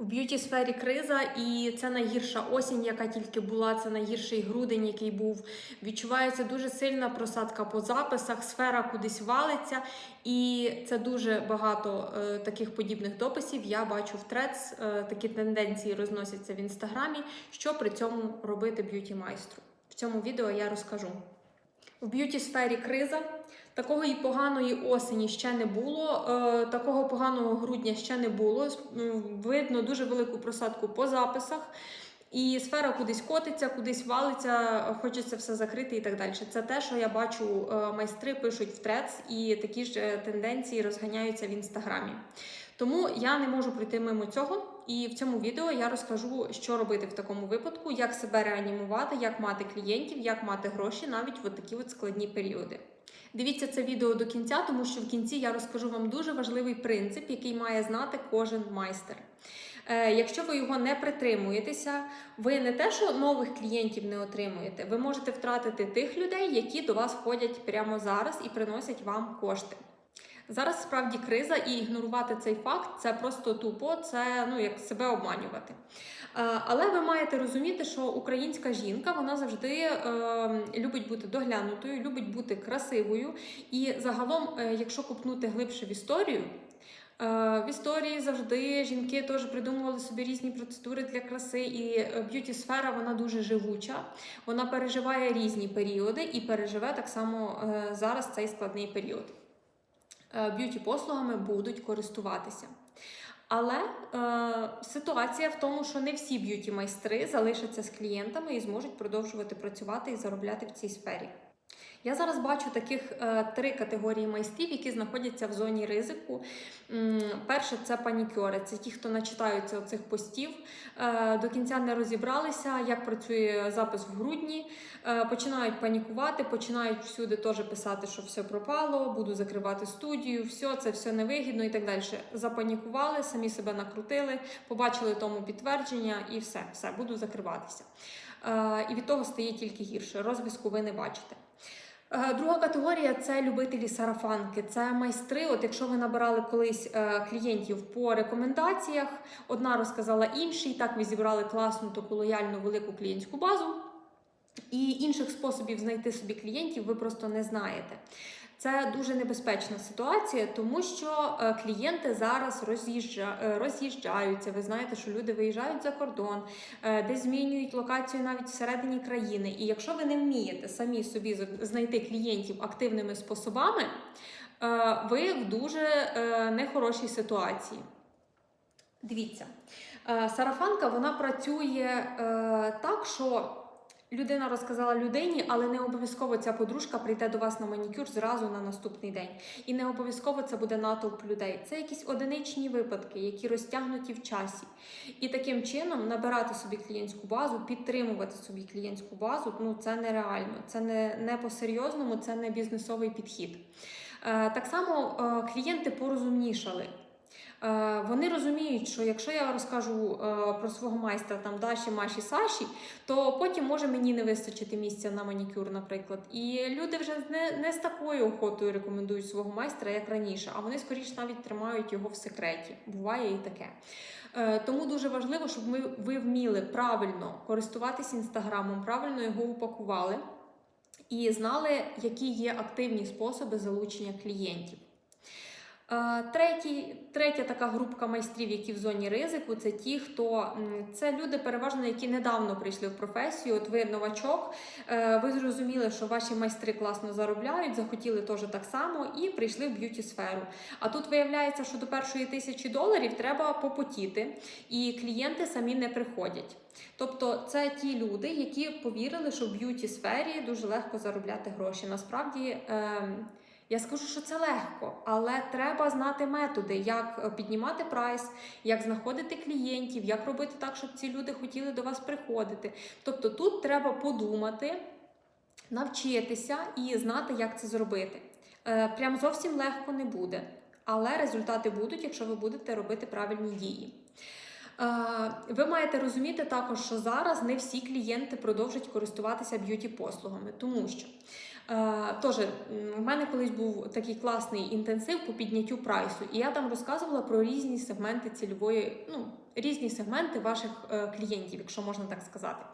В б'юті сфері криза, і це найгірша осінь, яка тільки була. Це найгірший грудень, який був. Відчувається дуже сильна просадка по записах, сфера кудись валиться, і це дуже багато е, таких подібних дописів. Я бачу в трец, е, такі тенденції розносяться в інстаграмі. Що при цьому робити б'юті майстру? В цьому відео я розкажу. В б'юті сфері криза. Такої поганої осені ще не було, е, такого поганого грудня ще не було. Видно дуже велику просадку по записах. І сфера кудись котиться, кудись валиться, хочеться все закрити і так далі. Це те, що я бачу, е, майстри пишуть в трец, і такі ж е, тенденції розганяються в інстаграмі. Тому я не можу пройти мимо цього. І в цьому відео я розкажу, що робити в такому випадку, як себе реанімувати, як мати клієнтів, як мати гроші навіть в такі от складні періоди. Дивіться це відео до кінця, тому що в кінці я розкажу вам дуже важливий принцип, який має знати кожен майстер. Е, якщо ви його не притримуєтеся, ви не те, що нових клієнтів не отримуєте, ви можете втратити тих людей, які до вас ходять прямо зараз і приносять вам кошти. Зараз справді криза, і ігнорувати цей факт це просто тупо, це ну як себе обманювати. Е, Але ви маєте розуміти, що українська жінка вона завжди е, любить бути доглянутою, любить бути красивою. І загалом, е, якщо копнути глибше в історію, в історії завжди жінки теж придумували собі різні процедури для краси, і б'юті сфера вона дуже живуча. Вона переживає різні періоди і переживе так само зараз цей складний період. Е, Б'юті-послугами будуть користуватися. Але е, ситуація в тому, що не всі б'юті-майстри залишаться з клієнтами і зможуть продовжувати працювати і заробляти в цій сфері. Я зараз бачу таких е, три категорії майстрів, які знаходяться в зоні ризику. Перше це панікьори, це ті, хто начитаються оцих постів, е, до кінця не розібралися, як працює запис в грудні, е, починають панікувати, починають всюди теж писати, що все пропало, буду закривати студію, все, це все невигідно і так далі. Запанікували, самі себе накрутили, побачили тому підтвердження і все, все, буду закриватися. І від того стає тільки гірше. Розв'язку ви не бачите. Е, Друга категорія це любителі сарафанки. Це майстри. От якщо ви набирали колись е, клієнтів по рекомендаціях, одна розказала іншій, так ви зібрали класну таку лояльну велику клієнтську базу. І інших способів знайти собі клієнтів ви просто не знаєте. Це дуже небезпечна ситуація, тому що е, клієнти зараз роз'їжджа, е, роз'їжджаються. Ви знаєте, що люди виїжджають за кордон, е, десь змінюють локацію навіть всередині країни. І якщо ви не вмієте самі собі знайти клієнтів активними способами, ви в дуже нехорошій ситуації. Дивіться, сарафанка вона працює так, що людина розказала людині, але не обов'язково ця подружка прийде до вас на манікюр зразу на наступний день. І не обов'язково це буде натовп людей. Це якісь одиничні випадки, які розтягнуті в часі. І таким чином набирати собі клієнтську базу, підтримувати собі клієнтську базу ну це нереально. Це не, не по-серйозному, це не бізнесовий підхід. Е, так само е, клієнти порозумнішали. Е, Вони розуміють, що якщо я розкажу е, про свого майстра там Даші, Маші, Саші, то потім може мені не вистачити місця на манікюр, наприклад. І люди вже не, не з такою охотою рекомендують свого майстра, як раніше, а вони скоріш навіть тримають його в секреті. Буває і таке. Е, Тому дуже важливо, щоб ми ви вміли правильно користуватись інстаграмом, правильно його упакували і знали, які є активні способи залучення клієнтів. Е, Третій, третя така групка майстрів, які в зоні ризику, це ті, хто це люди, переважно, які недавно прийшли в професію. От ви новачок, е, ви зрозуміли, що ваші майстри класно заробляють, захотіли теж так само і прийшли в б'юті сферу. А тут виявляється, що до першої тисячі доларів треба попотіти, і клієнти самі не приходять. Тобто це ті люди, які повірили, що в б'юті сфері дуже легко заробляти гроші. Насправді. ем, я скажу, що це легко, але треба знати методи, як е, піднімати прайс, як знаходити клієнтів, як робити так, щоб ці люди хотіли до вас приходити. Тобто тут треба подумати, навчитися і знати, як це зробити. Е, Прям зовсім легко не буде, але результати будуть, якщо ви будете робити правильні дії. Е, Ви маєте розуміти також, що зараз не всі клієнти продовжать користуватися б'юті-послугами, тому що е, теж м, в мене колись був такий класний інтенсив по підняттю прайсу, і я там розказувала про різні сегменти цільової, ну, різні сегменти ваших е, клієнтів, якщо можна так сказати.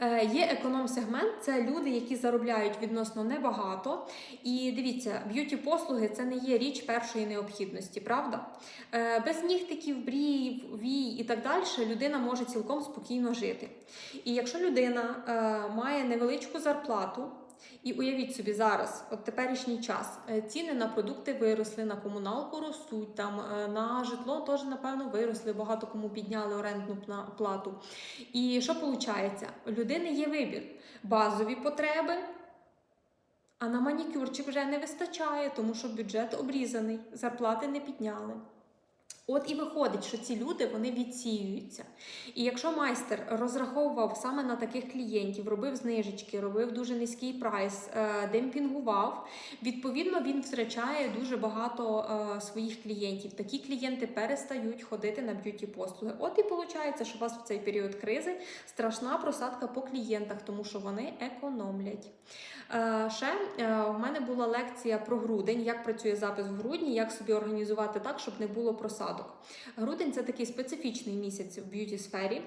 Е, Є економ-сегмент, це люди, які заробляють відносно небагато. І дивіться, б'юті-послуги це не є річ першої необхідності, правда? Без нігтиків, брів, вій і так далі людина може цілком спокійно жити. І якщо людина має невеличку зарплату, і уявіть собі зараз, от теперішній час, е, ціни на продукти виросли, на комуналку ростуть, там е, на житло теж, напевно, виросли, багато кому підняли орендну пла- плату. І що виходить? У людини є вибір: базові потреби, а на манікюрчик вже не вистачає, тому що бюджет обрізаний, зарплати не підняли. От і виходить, що ці люди вони відсіюються. І якщо майстер розраховував саме на таких клієнтів, робив знижечки, робив дуже низький прайс, е, демпінгував, відповідно він втрачає дуже багато е, своїх клієнтів. Такі клієнти перестають ходити на б'юті послуги. От і виходить, що у вас в цей період кризи страшна просадка по клієнтах, тому що вони економлять. Е, Ще у мене була лекція про грудень, як працює запис в грудні, як собі організувати так, щоб не було просадок. Грудень це такий специфічний місяць в б'юті сфері.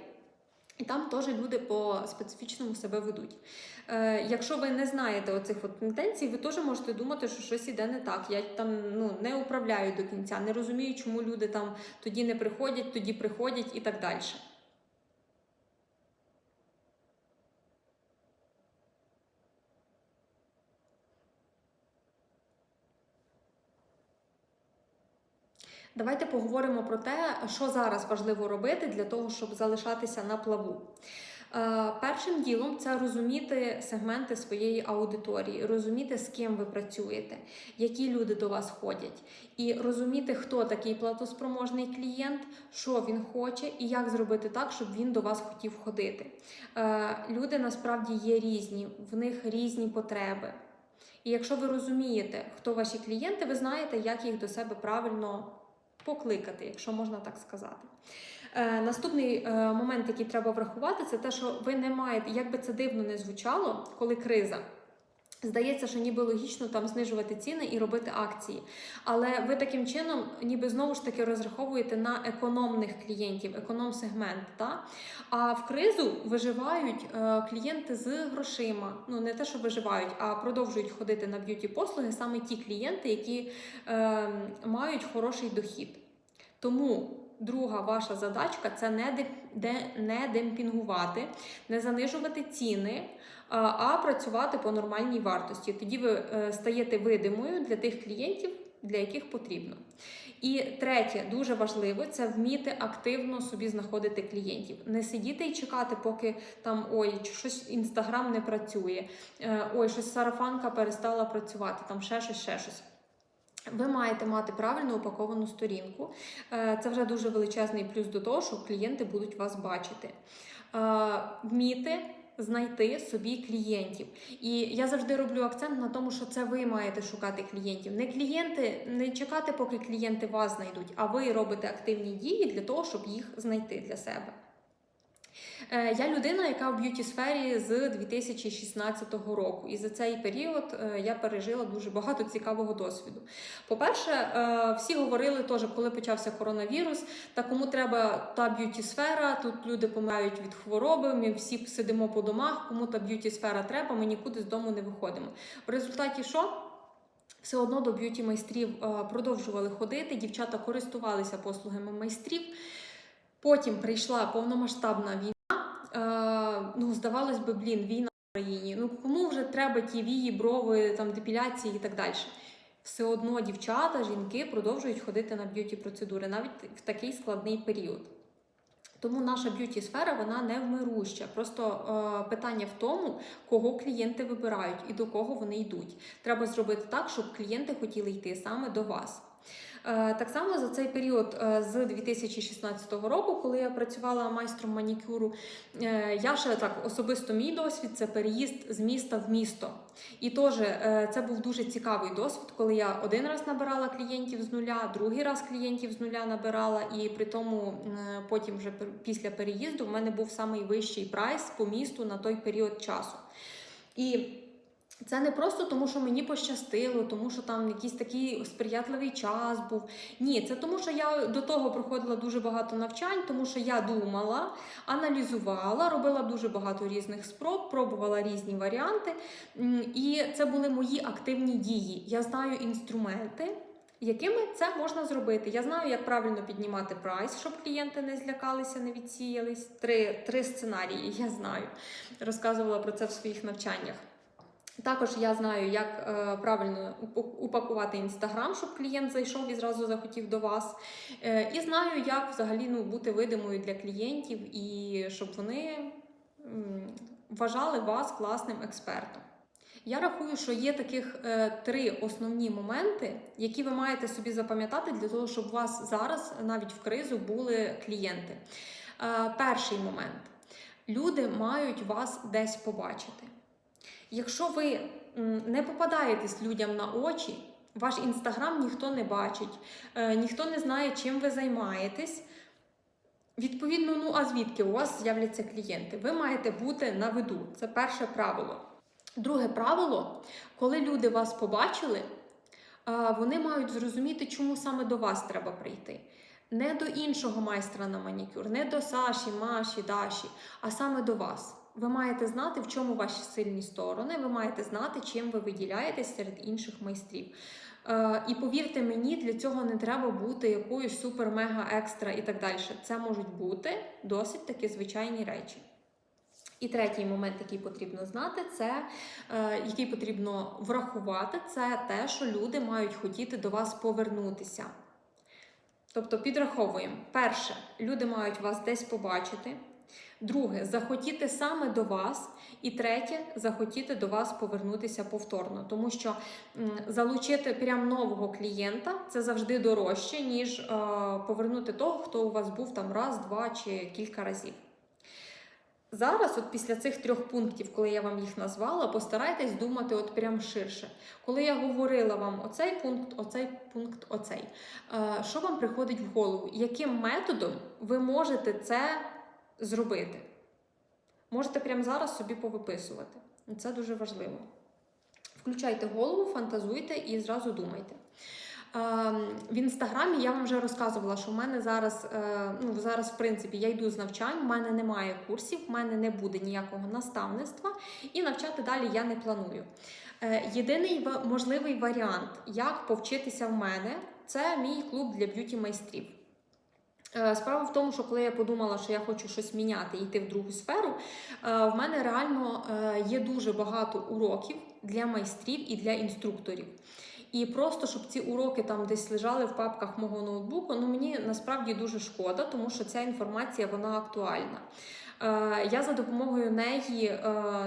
І там теж люди по специфічному себе ведуть. Е, якщо ви не знаєте оцих от тенденцій, ви теж можете думати, що щось іде не так. Я там ну, не управляю до кінця, не розумію, чому люди там тоді не приходять, тоді приходять і так далі. Давайте поговоримо про те, що зараз важливо робити для того, щоб залишатися на плаву. Е, Першим ділом це розуміти сегменти своєї аудиторії, розуміти, з ким ви працюєте, які люди до вас ходять, і розуміти, хто такий платоспроможний клієнт, що він хоче, і як зробити так, щоб він до вас хотів ходити. Е, Люди насправді є різні, в них різні потреби. І якщо ви розумієте, хто ваші клієнти, ви знаєте, як їх до себе правильно покликати, якщо можна так сказати. Е, наступний е, момент, який треба врахувати, це те, що ви не маєте, як би це дивно не звучало, коли криза. Здається, що ніби логічно там знижувати ціни і робити акції. Але ви таким чином, ніби знову ж таки розраховуєте на економних клієнтів, економ-сегмент. Та? А в кризу виживають е, клієнти з грошима. Ну не те, що виживають, а продовжують ходити на б'юті послуги саме ті клієнти, які е, мають хороший дохід. Тому друга ваша задачка це не, не демпінгувати, не занижувати ціни, а, а працювати по нормальній вартості. Тоді ви е, стаєте видимою для тих клієнтів, для яких потрібно. І третє, дуже важливо, це вміти активно собі знаходити клієнтів. Не сидіти і чекати, поки там ой, щось інстаграм не працює, е, ой, щось сарафанка перестала працювати, там ще щось, ще щось. Ви маєте мати правильно упаковану сторінку. Е, Це вже дуже величезний плюс до того, що клієнти будуть вас бачити. Е, Вміти знайти собі клієнтів. І я завжди роблю акцент на тому, що це ви маєте шукати клієнтів. Не клієнти, не чекати, поки клієнти вас знайдуть, а ви робите активні дії для того, щоб їх знайти для себе. Е, Я людина, яка в б'юті сфері з 2016 року, і за цей період е, я пережила дуже багато цікавого досвіду. По-перше, е, всі говорили теж, коли почався коронавірус, та кому треба та б'юті сфера, тут люди помирають від хвороби, ми всі сидимо по домах, кому та б'юті сфера треба, ми нікуди з дому не виходимо. В результаті що? Все одно до б'юті майстрів продовжували ходити, дівчата користувалися послугами майстрів. Потім прийшла повномасштабна війна. Е, ну, здавалось би, блін, війна в країні. Ну кому вже треба ті вії, брови, там депіляції і так далі. Все одно дівчата, жінки продовжують ходити на б'юті процедури навіть в такий складний період. Тому наша б'юті сфера вона не вмируща. Просто е, питання в тому, кого клієнти вибирають і до кого вони йдуть. Треба зробити так, щоб клієнти хотіли йти саме до вас. Е, Так само за цей період е, з 2016 року, коли я працювала майстром манікюру, е, я ще так особисто мій досвід це переїзд з міста в місто. І теж це був дуже цікавий досвід, коли я один раз набирала клієнтів з нуля, другий раз клієнтів з нуля набирала, і при тому потім вже після переїзду в мене був самий вищий прайс по місту на той період часу. І Це не просто тому, що мені пощастило, тому що там якийсь такий сприятливий час був. Ні, це тому, що я до того проходила дуже багато навчань, тому що я думала, аналізувала, робила дуже багато різних спроб, пробувала різні варіанти. І це були мої активні дії. Я знаю інструменти. Якими це можна зробити? Я знаю, як правильно піднімати прайс, щоб клієнти не злякалися, не відсіялись. Три, три сценарії я знаю. Розказувала про це в своїх навчаннях. Також я знаю, як е, правильно упакувати інстаграм, щоб клієнт зайшов і зразу захотів до вас. Е, і знаю, як взагалі ну, бути видимою для клієнтів і щоб вони м, вважали вас класним експертом. Я рахую, що є таких е, три основні моменти, які ви маєте собі запам'ятати для того, щоб у вас зараз навіть в кризу були клієнти. Е, перший момент: люди мають вас десь побачити. Якщо ви не попадаєтесь людям на очі, ваш інстаграм ніхто не бачить, е, ніхто не знає, чим ви займаєтесь. Відповідно, ну а звідки у вас з'являться клієнти? Ви маєте бути на виду. Це перше правило. Друге правило, коли люди вас побачили, вони мають зрозуміти, чому саме до вас треба прийти. Не до іншого майстра на манікюр, не до Саші, Маші, Даші, а саме до вас. Ви маєте знати, в чому ваші сильні сторони, ви маєте знати, чим ви виділяєтесь серед інших майстрів. Е, і повірте мені, для цього не треба бути якоюсь супер-мега-екстра і так далі. Це можуть бути досить таки звичайні речі. І третій момент, який потрібно знати, це е, який потрібно врахувати, це те, що люди мають хотіти до вас повернутися. Тобто підраховуємо: перше, люди мають вас десь побачити. Друге, захотіти саме до вас. І третє, захотіти до вас повернутися повторно. Тому що залучити прям нового клієнта це завжди дорожче, ніж е, повернути того, хто у вас був там раз, два чи кілька разів. Зараз, от після цих трьох пунктів, коли я вам їх назвала, постарайтесь думати от прям ширше. Коли я говорила вам оцей пункт, оцей пункт, оцей, е, що вам приходить в голову? Яким методом ви можете це зробити? Можете прямо зараз собі повиписувати. Це дуже важливо. Включайте голову, фантазуйте і зразу думайте. В інстаграмі я вам вже розказувала, що в мене зараз, е, ну зараз, в принципі, я йду з навчань, в мене немає курсів, в мене не буде ніякого наставництва, і навчати далі я не планую. Е, Єдиний можливий варіант, як повчитися в мене, це мій клуб для б'юті майстрів. Е, Справа в тому, що коли я подумала, що я хочу щось міняти і йти в другу сферу, е, в мене реально е, є дуже багато уроків для майстрів і для інструкторів. І просто щоб ці уроки там десь лежали в папках мого ноутбуку, ну мені насправді дуже шкода, тому що ця інформація вона актуальна. Е, Я за допомогою неї е,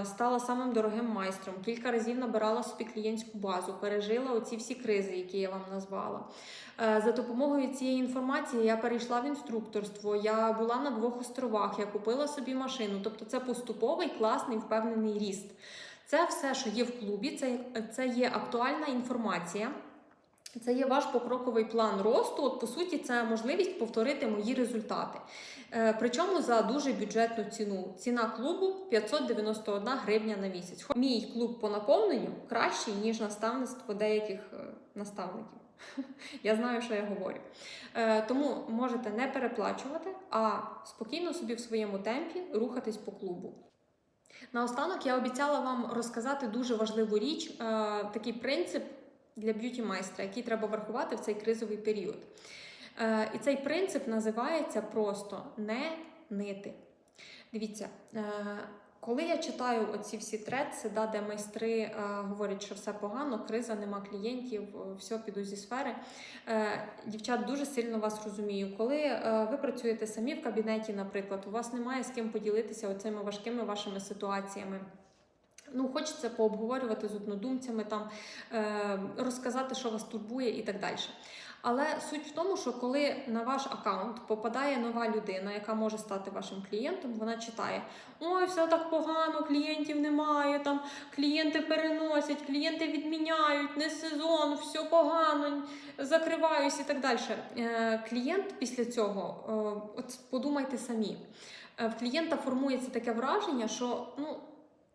стала самим дорогим майстром. Кілька разів набирала собі клієнтську базу, пережила оці всі кризи, які я вам назвала. Е, За допомогою цієї інформації я перейшла в інструкторство. Я була на двох островах, я купила собі машину. Тобто, це поступовий класний впевнений ріст. Це все, що є в клубі, це, це є актуальна інформація. Це є ваш покроковий план росту. От, по суті, це можливість повторити мої результати. Е, причому за дуже бюджетну ціну. Ціна клубу 591 гривня на місяць. Мій клуб по наповненню кращий, ніж наставництво деяких е, наставників. Я знаю, що я говорю. Е, тому можете не переплачувати, а спокійно собі в своєму темпі рухатись по клубу. Наостанок я обіцяла вам розказати дуже важливу річ, е, такий принцип для б'юті майстра, який треба врахувати в цей кризовий період. Е, І цей принцип називається просто не нити. Дивіться, е, коли я читаю оці всі тредси, да, де майстри е, говорять, що все погано, криза, нема клієнтів, все піду зі сфери. Дівчат, дуже сильно вас розумію. Коли ви працюєте самі в кабінеті, наприклад, у вас немає з ким поділитися оцими важкими вашими ситуаціями. Ну, хочеться пообговорювати з однодумцями, там, е, розказати, що вас турбує і так далі. Але суть в тому, що коли на ваш аккаунт попадає нова людина, яка може стати вашим клієнтом, вона читає: ой, все так погано, клієнтів немає, там клієнти переносять, клієнти відміняють, не сезон, все погано, закриваюсь і так далі. Е, клієнт після цього, е, от подумайте самі, е, в клієнта формується таке враження, що ну.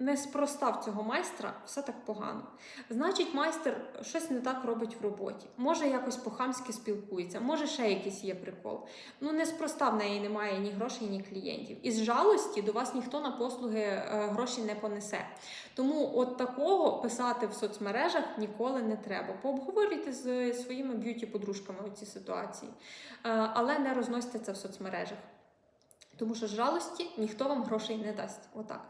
Неспроста в цього майстра все так погано. Значить, майстер щось не так робить в роботі. Може, якось по-хамськи спілкується, може, ще якийсь є прикол. Ну, неспроста в неї немає ні грошей, ні клієнтів. Із жалості до вас ніхто на послуги е, гроші не понесе. Тому от такого писати в соцмережах ніколи не треба. Пообговорюйте з своїми б'юті-подружками оці ситуації, Е, але не розносьте це в соцмережах. Тому що з жалості ніхто вам грошей не дасть. Отак.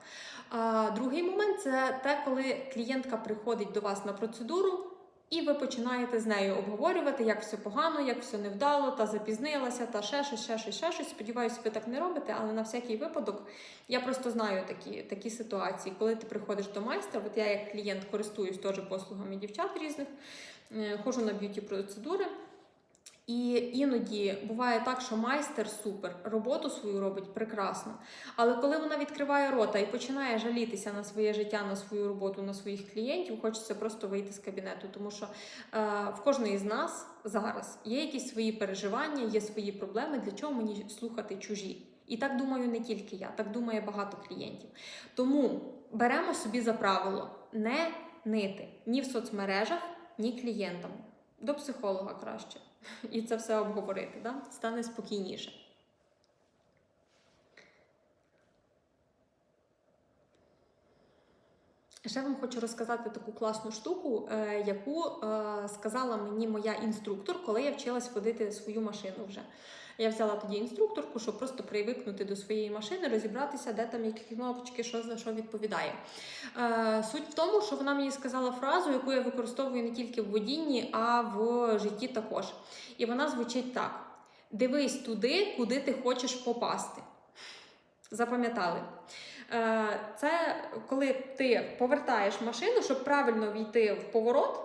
А, другий момент це те, коли клієнтка приходить до вас на процедуру, і ви починаєте з нею обговорювати, як все погано, як все невдало, та запізнилася, та ще щось, ще щось, ще щось. Сподіваюся, ви так не робите, але на всякий випадок я просто знаю такі, такі ситуації, коли ти приходиш до майстра. От я як клієнт користуюсь теж послугами дівчат різних, е, ходжу на б'юті процедури. І іноді буває так, що майстер супер, роботу свою робить прекрасно. Але коли вона відкриває рота і починає жалітися на своє життя, на свою роботу, на своїх клієнтів, хочеться просто вийти з кабінету. Тому що е, в кожної з нас зараз є якісь свої переживання, є свої проблеми, для чого мені слухати чужі. І так думаю не тільки я, так думає багато клієнтів. Тому беремо собі за правило не нити ні в соцмережах, ні клієнтам. До психолога краще і це все обговорити, да? стане спокійніше. Ще вам хочу розказати таку класну штуку, е, яку е, сказала мені моя інструктор, коли я вчилась водити свою машину вже. Я взяла тоді інструкторку, щоб просто привикнути до своєї машини, розібратися, де там які кнопочки, що за що відповідає. Е, суть в тому, що вона мені сказала фразу, яку я використовую не тільки в водінні, а в житті також. І вона звучить так: дивись туди, куди ти хочеш попасти. Запам'ятали? Е, Це коли ти повертаєш машину, щоб правильно війти в поворот,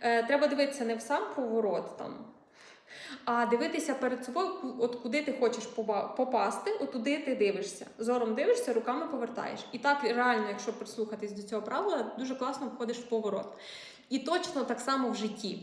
е, треба дивитися не в сам поворот там. А дивитися перед собою, от куди ти хочеш попасти, от туди ти дивишся. Зором дивишся, руками повертаєш. І так реально, якщо прислухатись до цього правила, дуже класно входиш в поворот. І точно так само в житті.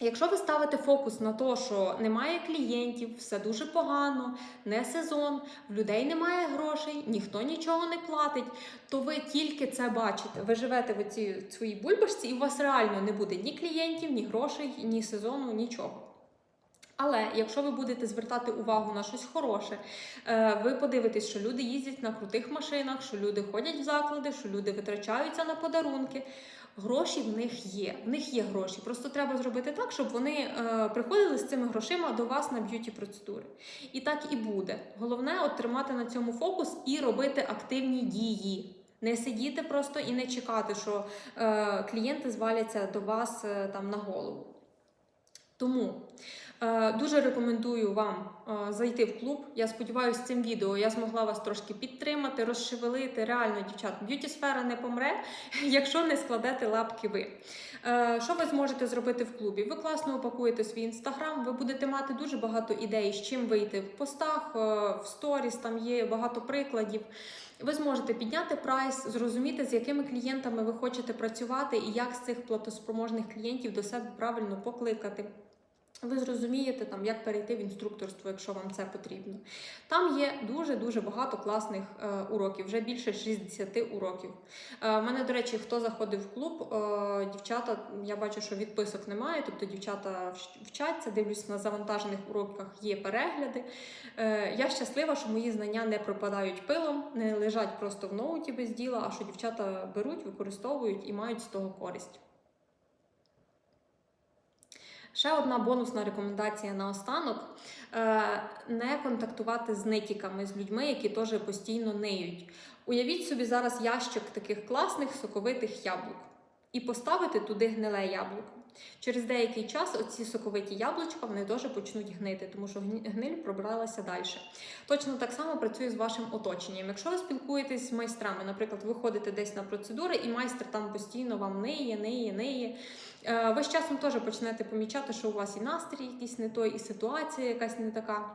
Якщо ви ставите фокус на те, що немає клієнтів, все дуже погано, не сезон, в людей немає грошей, ніхто нічого не платить, то ви тільки це бачите. Ви живете в цій своїй бульбашці, і у вас реально не буде ні клієнтів, ні грошей, ні сезону, нічого. Але якщо ви будете звертати увагу на щось хороше, е, ви подивитесь, що люди їздять на крутих машинах, що люди ходять в заклади, що люди витрачаються на подарунки. Гроші в них є. В них є гроші. Просто треба зробити так, щоб вони е, приходили з цими грошима до вас на б'юті процедури. І так і буде. Головне от тримати на цьому фокус і робити активні дії. Не сидіти просто і не чекати, що е, клієнти зваляться до вас е, там на голову. Тому дуже рекомендую вам е, зайти в клуб. Я сподіваюся, цим відео я змогла вас трошки підтримати, розшевелити. Реально, дівчат, б'юті сфера не помре, якщо не складете лапки ви. Е, що ви зможете зробити в клубі? Ви класно упакуєте свій інстаграм, ви будете мати дуже багато ідей, з чим вийти в постах, е, в сторіс, там є багато прикладів. Ви зможете підняти прайс, зрозуміти, з якими клієнтами ви хочете працювати і як з цих платоспроможних клієнтів до себе правильно покликати. Ви зрозумієте, там, як перейти в інструкторство, якщо вам це потрібно. Там є дуже-дуже багато класних е, уроків, вже більше 60 уроків. Е, в мене, до речі, хто заходив в клуб, е, дівчата, я бачу, що відписок немає, тобто дівчата вчаться, дивлюсь на завантажених уроках є перегляди. Е, я щаслива, що мої знання не пропадають пилом, не лежать просто в ноуті без діла, а що дівчата беруть, використовують і мають з того користь. Ще одна бонусна рекомендація на останок: Е, не контактувати з нитіками, з людьми, які теж постійно ниють. Уявіть собі зараз ящик таких класних соковитих яблук і поставити туди гниле яблуко. Через деякий час оці соковиті яблучка вони теж почнуть гнити, тому що гниль пробралася далі. Точно так само працює з вашим оточенням. Якщо ви спілкуєтесь з майстрами, наприклад, ви ходите десь на процедури, і майстер там постійно вам ниє, ниє, ниє. Е, Ви з часом теж почнете помічати, що у вас і настрій якийсь не той, і ситуація якась не така.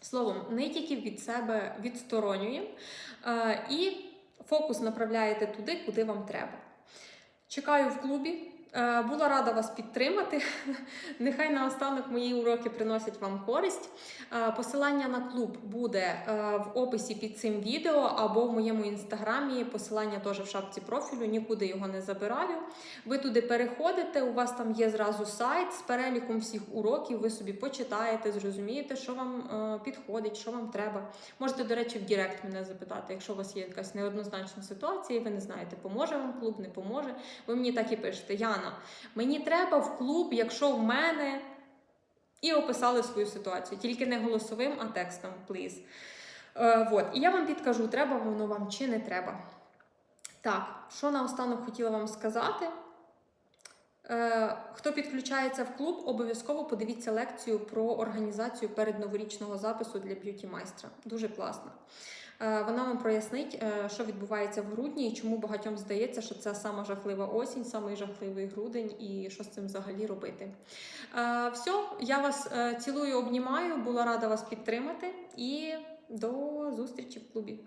Словом, не тільки від себе відсторонюємо е, і фокус направляєте туди, куди вам треба. Чекаю в клубі. Е, Була рада вас підтримати. Нехай наостанок мої уроки приносять вам користь. Е, Посилання на клуб буде е, в описі під цим відео або в моєму інстаграмі. Посилання теж в шапці профілю, нікуди його не забираю. Ви туди переходите, у вас там є зразу сайт з переліком всіх уроків. Ви собі почитаєте, зрозумієте, що вам підходить, що вам треба. Можете, до речі, в Директ мене запитати, якщо у вас є якась неоднозначна ситуація, і ви не знаєте, поможе вам клуб, не поможе. Ви мені так і пишете: Яна, мені треба в клуб, якщо в мене. І описали свою ситуацію. Тільки не голосовим, а текстом, пліз. Е, вот. І я вам підкажу, треба воно вам чи не треба. Так, що наостанок хотіла вам сказати. Е, хто підключається в клуб, обов'язково подивіться лекцію про організацію передноворічного запису для б'юті майстра. Дуже класно. Е, Вона вам прояснить, е, що відбувається в грудні і чому багатьом здається, що це сама жахлива осінь, самий жахливий грудень, і що з цим взагалі робити. Е, Все, я вас цілую, обнімаю, була рада вас підтримати і до зустрічі в клубі.